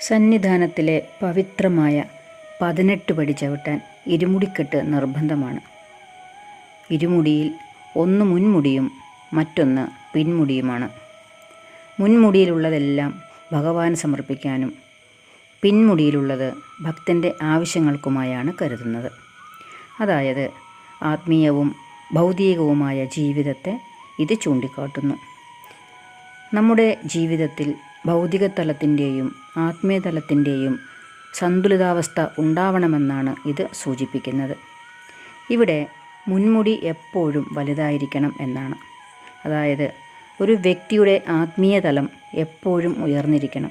സന്നിധാനത്തിലെ പവിത്രമായ പതിനെട്ട് പടി ചവിട്ടാൻ ഇരുമുടിക്കെട്ട് നിർബന്ധമാണ്. ഇരുമുടിയിൽ ഒന്ന് മുൻമുടിയും മറ്റൊന്ന് പിൻമുടിയുമാണ്. മുൻമുടിയിലുള്ളതെല്ലാം ഭഗവാൻ സമർപ്പിക്കാനും പിൻമുടിയിലുള്ളത് ഭക്തന്റെ ആവശ്യങ്ങൾക്കുമായാണ് കരുതുന്നത്. അതായത് ആത്മീയവും ഭൗതികവുമായ ജീവിതത്തെ ഇത് ചൂണ്ടിക്കാട്ടുന്നു. നമ്മുടെ ജീവിതത്തിൽ ഭൗതിക തലത്തിന്റെയും ആത്മീയ തലത്തിന്റെയും സന്തുലിതാവസ്ഥ ഉണ്ടാവണമെന്നാണ് ഇത് സൂചിപ്പിക്കുന്നത്. ഇവിടെ മുൻമുടി എപ്പോഴും വലുതായിരിക്കണം എന്നാണ്. അതായത് ഒരു വ്യക്തിയുടെ ആത്മീയ തലം എപ്പോഴും ഉയർന്നിരിക്കണം.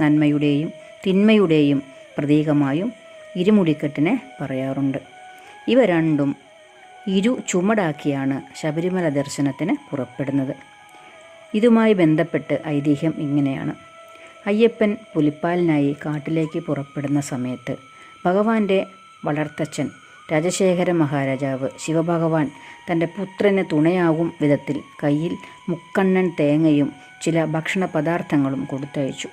നന്മയുടെയും തിന്മയുടെയും പ്രതീകമായും ഇരുമുടിക്കെട്ടിനെ പറയാറുണ്ട്. ഇവ രണ്ടും ഇരു ചുമടാക്കിയാണ് ശബരിമല ദർശനത്തിന് പുറപ്പെടുന്നത്. ഇതുമായി ബന്ധപ്പെട്ട് ഐതിഹ്യം ഇങ്ങനെയാണ്. അയ്യപ്പൻ പുലിപ്പാലിനായി കാട്ടിലേക്ക് പുറപ്പെടുന്ന സമയത്ത് ഭഗവാന്റെ വളർത്തച്ഛൻ രാജശേഖര മഹാരാജാവ് ശിവഭഗവാൻ തന്റെ പുത്രന് തുണയാകും വിധത്തിൽ കയ്യിൽ മുക്കണ്ണൻ തേങ്ങയും ചില ഭക്ഷണ പദാർത്ഥങ്ങളും കൊടുത്തയച്ചു.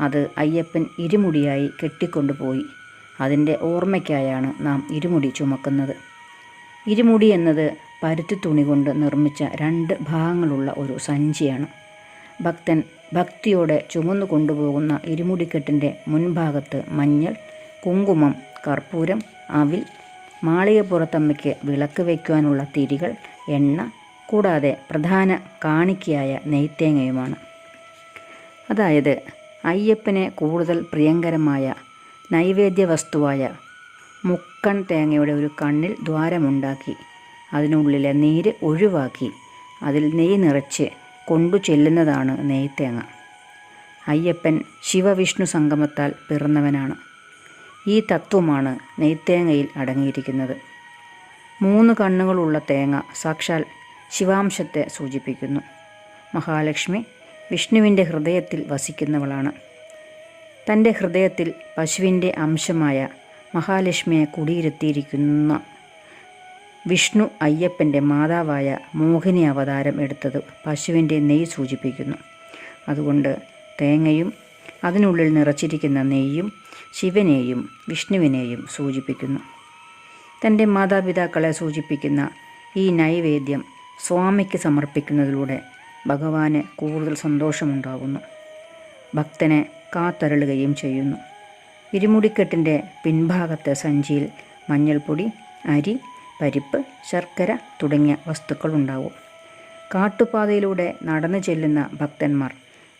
അത് അയ്യപ്പൻ ഇരുമുടിയായി കെട്ടിക്കൊണ്ടുപോയി. അതിന്റെ ഓർമ്മയ്ക്കായാണ് നാം ഇരുമുടി ചുമക്കുന്നത്. ഇരുമുടി എന്നത് പരുത്തി തുണി കൊണ്ട് നിർമ്മിച്ച രണ്ട് ഭാഗങ്ങളുള്ള ഒരു സഞ്ചിയാണ്. ഭക്തൻ ഭക്തിയോടെ ചുമന്നു കൊണ്ടുപോകുന്ന ഇരുമുടിക്കെട്ടിന്റെ മുൻഭാഗത്ത് മഞ്ഞൾ കുങ്കുമം കർപ്പൂരം അവിൽ മാളികപ്പുറത്തമ്മയ്ക്ക് വിളക്ക് വയ്ക്കുവാനുള്ള തിരികൾ എണ്ണ കൂടാതെ പ്രധാന കാണിക്കയായ നെയ്ത്തേങ്ങയുമാണ്. അതായത് അയ്യപ്പനെ കൂടുതൽ പ്രിയങ്കരമായ നൈവേദ്യ വസ്തുവായ മുക്കൺ തേങ്ങയുടെ ഒരു കണ്ണിൽ ദ്വാരമുണ്ടാക്കി. അതിനുള്ളിലെ നീര് ഒഴിവാക്കി. അതിൽ നെയ്യ് നിറച്ച് കൊണ്ടു ചെല്ലുന്നതാണ് നെയ്ത്തേങ്ങ അയ്യപ്പൻ ശിവവിഷ്ണു സംഗമത്താൽ പിറന്നവനാണ്. ഈ തത്വമാണ് നെയ്ത്തേങ്ങയിൽ അടങ്ങിയിരിക്കുന്നത്. മൂന്ന് കണ്ണുകളുള്ള തേങ്ങ സാക്ഷാൽ ശിവാംശത്തെ സൂചിപ്പിക്കുന്നു. മഹാലക്ഷ്മി വിഷ്ണുവിന്റെ ഹൃദയത്തിൽ വസിക്കുന്നവളാണ്. തന്റെ ഹൃദയത്തിൽ പശുവിന്റെ അംശമായ മഹാലക്ഷ്മിയെ കുടിയിരുത്തിയിരിക്കുന്ന വിഷ്ണു അയ്യപ്പന്റെ മാതാവായ മോഹിനി അവതാരം എടുത്തത് പശുവിന്റെ നെയ്യ് സൂചിപ്പിക്കുന്നു. അതുകൊണ്ട് തേങ്ങയും അതിനുള്ളിൽ നിറച്ചിരിക്കുന്ന നെയ്യും ശിവനെയും വിഷ്ണുവിനെയും സൂചിപ്പിക്കുന്നു. തന്റെ മാതാപിതാക്കളെ സൂചിപ്പിക്കുന്ന ഈ നൈവേദ്യം സ്വാമിക്ക് സമർപ്പിക്കുന്നതിലൂടെ ഭഗവാന് കൂടുതൽ സന്തോഷമുണ്ടാകുന്നു ഭക്തനെ കാത്തരളുകയും ചെയ്യുന്നു. ഇരുമുടിക്കെട്ടിന്റെ പിൻഭാഗത്തെ സഞ്ചിയിൽ മഞ്ഞൾപ്പൊടി അരി പരിപ്പ് ശർക്കര തുടങ്ങിയ വസ്തുക്കളുണ്ടാവും. കാട്ടുപാതയിലൂടെ നടന്നു ചെല്ലുന്ന ഭക്തന്മാർ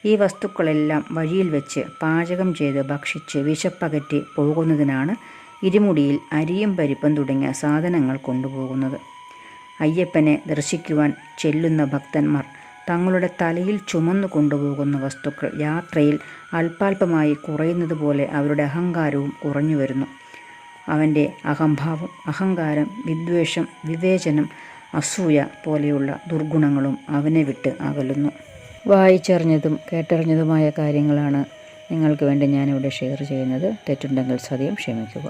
ഈ വസ്തുക്കളെല്ലാം വഴിയിൽ വെച്ച് പാചകം ചെയ്ത് ഭക്ഷിച്ച് വിശപ്പകറ്റി പോകുന്നതിനാണ് ഇരുമുടിയിൽ അരിയും പരിപ്പും തുടങ്ങിയ സാധനങ്ങൾ കൊണ്ടുപോകുന്നത്. അയ്യപ്പനെ ദർശിക്കുവാൻ ചെല്ലുന്ന ഭക്തന്മാർ തങ്ങളുടെ തലയിൽ ചുമന്നു കൊണ്ടുപോകുന്ന വസ്തുക്കൾ യാത്രയിൽ അല്പാൽപമായി കുറയുന്നത് പോലെ അവരുടെ അഹങ്കാരവും കുറഞ്ഞു വരുന്നു. അവന്റെ അഹംഭാവം അഹങ്കാരം വിദ്വേഷം വിവേചനം അസൂയ പോലെയുള്ള ദുർഗുണങ്ങളും അവനെ വിട്ട് അകലുന്നു. വായിച്ചറിഞ്ഞതും കേട്ടറിഞ്ഞതുമായ കാര്യങ്ങളാണ് നിങ്ങൾക്ക് വേണ്ടി ഞാനിവിടെ ഷെയർ ചെയ്യുന്നത്. തെറ്റുണ്ടെങ്കിൽ സദ്യം ക്ഷമിക്കുക.